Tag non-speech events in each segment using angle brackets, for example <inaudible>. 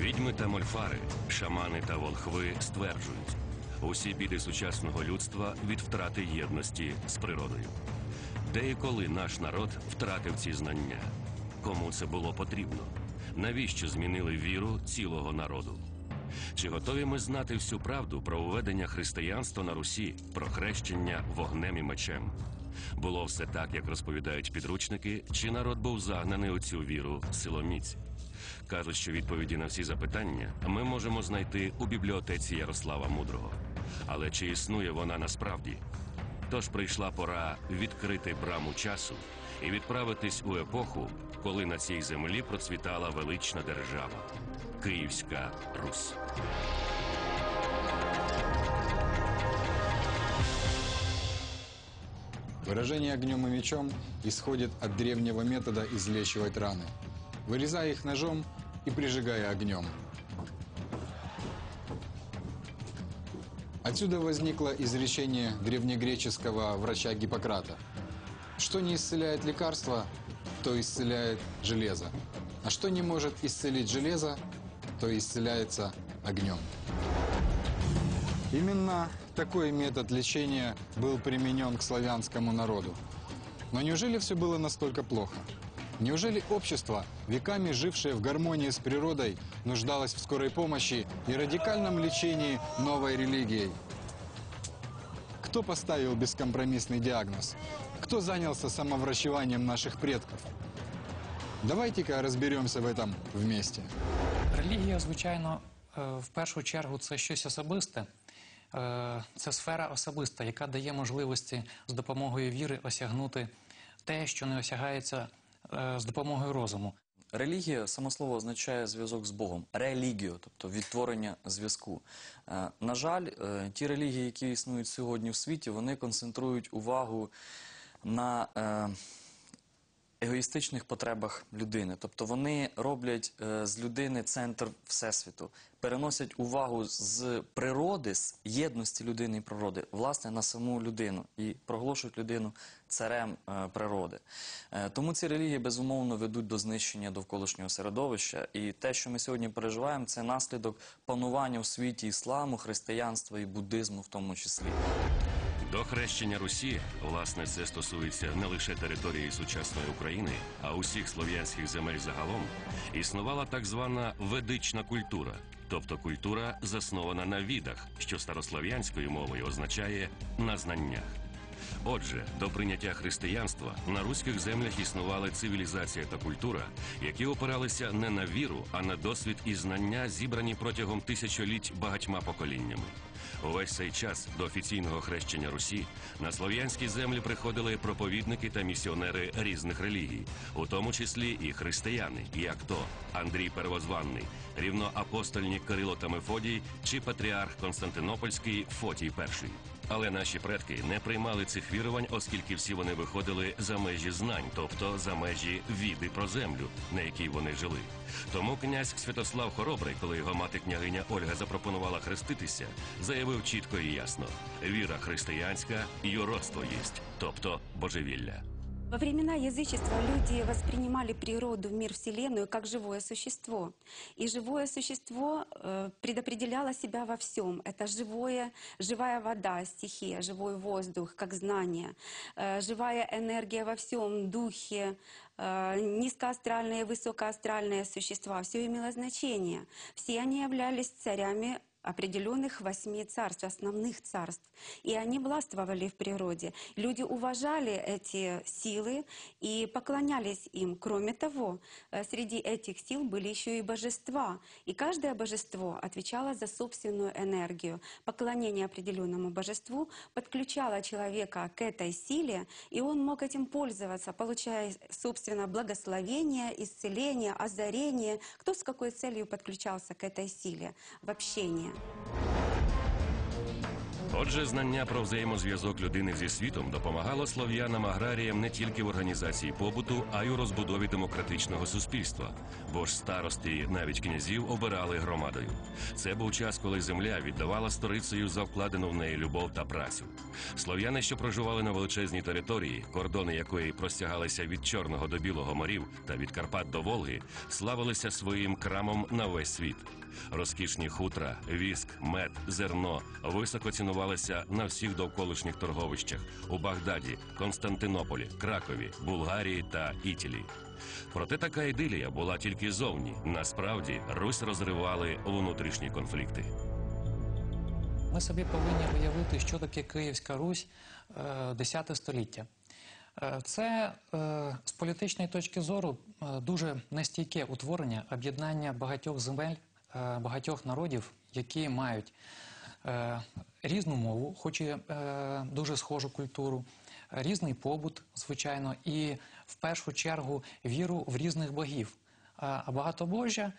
Відьми та мольфари, шамани та волхви стверджують, усі біди сучасного людства від втрати єдності з природою. Де і коли наш народ втратив ці знання? Кому це було потрібно? Навіщо змінили віру цілого народу? Чи готові ми знати всю правду про введення християнства на Русі, про хрещення вогнем і мечем? Було все так, як розповідають підручники, чи народ був загнаний у цю віру силоміць? Кажуть, що відповіді на всі запитання ми можемо знайти у бібліотеці Ярослава Мудрого. Але чи існує вона насправді? Тож прийшла пора відкрити браму часу і відправитись у епоху, коли на цій землі процвітала велична держава Київська Русь. Выражение огнем и мечом исходит от древнего метода излечивать раны, вырезая их ножом и прижигая огнем. Отсюда возникло изречение древнегреческого врача Гиппократа. Что не исцеляет лекарство, то исцеляет железо. А что не может исцелить железо, то исцеляется огнем. Именно такой метод лечения был применен к славянскому народу. Но неужели все было настолько плохо? Неужели общество, веками жившее в гармонии с природой, нуждалось в скорой помощи и радикальном лечении новой религией? Кто поставил бескомпромиссный диагноз? Кто занялся самоврачеванием наших предков? Давайте-ка разберемся в этом вместе. Релігія, звичайно, е, в першу чергу це щось особисте. Е, Це сфера особиста, яка дає можливості з допомогою віри осягнути те, що не осягається е, З допомогою розуму. Релігія, само слово означає зв'язок з Богом, релігію, тобто відтворення зв'язку. Е, На жаль, е, ті релігії, які існують сьогодні в світі, вони концентрують увагу на е, егоїстичних потребах людини. Тобто вони роблять е, з людини центр всесвіту, переносять увагу з природи, з єдності людини і природи, власне, на саму людину і проголошують людину царем е, природи. Е, тому ці релігії безумовно ведуть до знищення довколишнього середовища. І те, що ми сьогодні переживаємо, це наслідок панування у світі ісламу, християнства і буддизму, в тому числі. До хрещення Русі, власне, це стосується не лише території сучасної України, а усіх слов'янських земель загалом, існувала так звана ведична культура, тобто культура, заснована на відах, що старослов'янською мовою означає на знаннях. Отже, до прийняття християнства на руських землях існували цивілізація та культура, які опиралися не на віру, а на досвід і знання, зібрані протягом тисячоліть багатьма поколіннями. Увесь цей час до офіційного хрещення Русі на слов'янські землі приходили проповідники та місіонери різних релігій, у тому числі і християни, як то Андрій Первозванний, рівноапостольні Кирило та Мефодій чи патріарх Константинопольський Фотій І. Але наші предки не приймали цих вірувань, оскільки всі вони виходили за межі знань, тобто за межі віди про землю, на якій вони жили. Тому князь Святослав Хоробрий, коли його мати княгиня Ольга запропонувала хреститися, заявив чітко і ясно: віра християнська юродство єсть, тобто божевілля. Во времена язычества люди воспринимали природу, мир, Вселенную как живое существо. И живое существо э, предопределяло себя во всем. Это живое, живая вода, стихия, живой воздух, как знание, э, живая энергия во всем, духе, э, низкоастральные, высокоастральные существа. Все имело значение. Все они являлись царями определенных восьми царств, основных царств. И они властвовали в природе. Люди уважали эти силы и поклонялись им. Кроме того, э, среди этих сил были еще и божества. И каждое божество отвечало за собственную энергию. Поклонение определенному божеству подключало человека к этой силе, и он мог этим пользоваться, получая, собственно, благословение, исцеление, озарение. Кто с какой целью подключался к этой силе в общении. あ! Отже, знання про взаємозв'язок людини зі світом допомагало слов'янам аграріям не тільки в організації побуту, а й у розбудові демократичного суспільства. Бо ж старости, навіть князів, обирали громадою. Це був час, коли земля віддавала сторицею за вкладену в неї любов та працю. Слов'яни, що проживали на величезній території, кордони якої простягалися від Чорного до Білого морів та від Карпат до Волги, славилися своїм крамом на весь світ. Розкішні хутра, віск, мед, зерно високо цінувалися на всіх довколишніх торговищах у Багдаді, Константинополі, Кракові, Булгарії та Ітілі. Проте така ідилія була тільки зовні. Насправді Русь розривали внутрішні конфлікти. Ми собі повинні уявити, що таке Київська Русь е, 10 століття. Е, Це е, з політичної точки зору е, дуже нестійке утворення, об'єднання багатьох земель, е, багатьох народів, які мають е, різну мову, хоч і е, дуже схожу культуру, е, різний побут, звичайно, і в першу чергу віру в різних богів. А багатобожжя,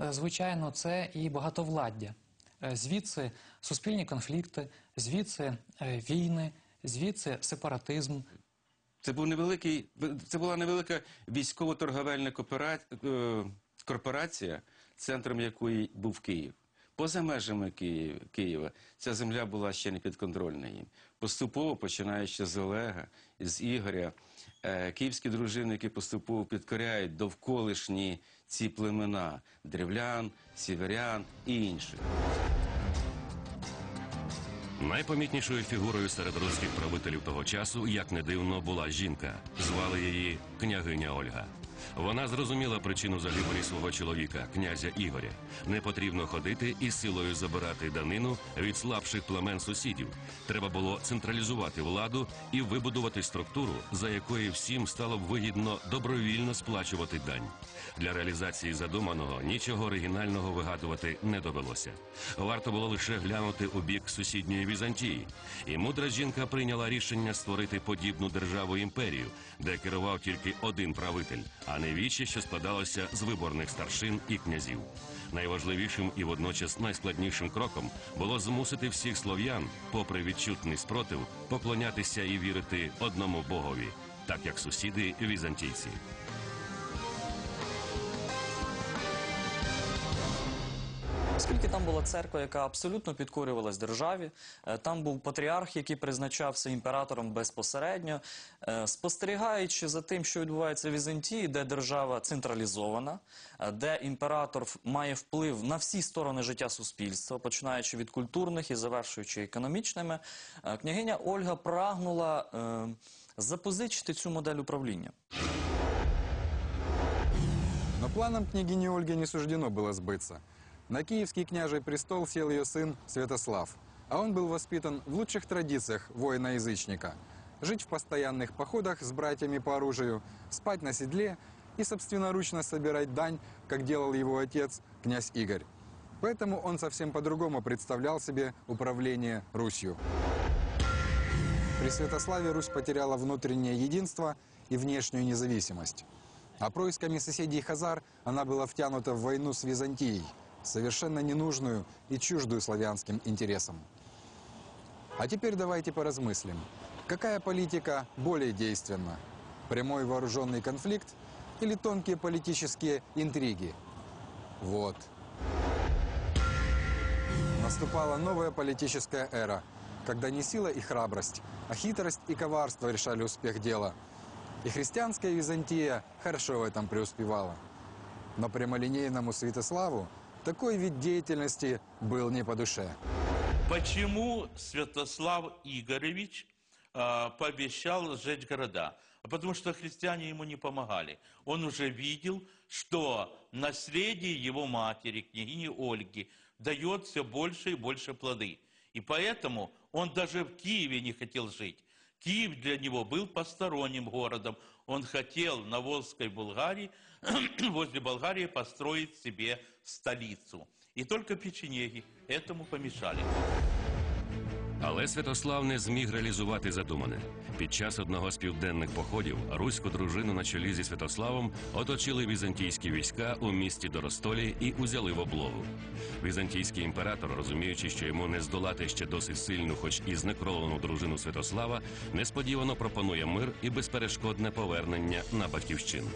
е, звичайно, це і багатовладдя. Е, Звідси суспільні конфлікти, звідси е, війни, звідси сепаратизм. Це був невеликий, це була невелика військово-торговельна е, корпорація, центром якої був Київ. Поза межами Києва, Києва ця земля була ще не підконтрольна їм. Поступово, починаючи з Олега, з Ігоря, е, київські дружинники поступово підкоряють довколишні ці племена древлян, сіверян і інших. Найпомітнішою фігурою серед руських правителів того часу, як не дивно, була жінка. Звали її княгиня Ольга. Вона зрозуміла причину загибелі свого чоловіка, князя Ігоря. Не потрібно ходити і силою забирати данину від слабших племен сусідів. Треба було централізувати владу і вибудувати структуру, за якою всім стало б вигідно добровільно сплачувати дань. Для реалізації задуманого нічого оригінального вигадувати не довелося. Варто було лише глянути у бік сусідньої Візантії. І мудра жінка прийняла рішення створити подібну державу імперію, де керував тільки один правитель, а не що складалося з виборних старшин і князів. Найважливішим і водночас найскладнішим кроком було змусити всіх слов'ян, попри відчутний спротив, поклонятися і вірити одному богові, так як сусіди візантійці. Оскільки там була церква, яка абсолютно підкорювалась державі, е, там був патріарх, який призначався імператором безпосередньо, Е, спостерігаючи за тим, що відбувається в Візантії, де держава централізована, е, де імператор має вплив на всі сторони життя суспільства, починаючи від культурних і завершуючи економічними, княгиня Ольга прагнула запозичити цю модель управління. Но планам княгини Ольги не суждено было сбыться. На киевский княжий престол сел ее сын Святослав, а он был воспитан в лучших традициях воина-язычника. Жить в постоянных походах с братьями по оружию, спать на седле и собственноручно собирать дань, как делал его отец, князь Игорь. Поэтому он совсем по-другому представлял себе управление Русью. При Святославе Русь потеряла внутреннее единство и внешнюю независимость. А происками соседей Хазар она была втянута в войну с Византией, совершенно ненужную и чуждую славянским интересам. А теперь давайте поразмыслим. Какая политика более действенна? Прямой вооруженный конфликт или тонкие политические интриги? Вот. Наступала новая политическая эра, когда не сила и храбрость, а хитрость и коварство решали успех дела. И христианская Византия хорошо в этом преуспевала. Но прямолинейному Святославу такой вид деятельности был не по душе. Почему Святослав Игоревич э, пообещал сжечь города? А Потому что христиане ему не помогали. Он уже видел, что наследие его матери, княгини Ольги, дает все больше и больше плоды. И поэтому он даже в Киеве не хотел жить. Киев для него был посторонним городом. Он хотел на Волжской Булгарии, <clears throat> возле Болгарии, построить себе столицу. И только печенеги этому помешали. Але Святослав не зміг реалізувати задумане. Під час одного з південних походів руську дружину на чолі зі Святославом оточили візантійські війська у місті Доростолі і узяли в облогу. Візантійський імператор, розуміючи, що йому не здолати ще досить сильну, хоч і знекровлену дружину Святослава, несподівано пропонує мир і безперешкодне повернення на батьківщину.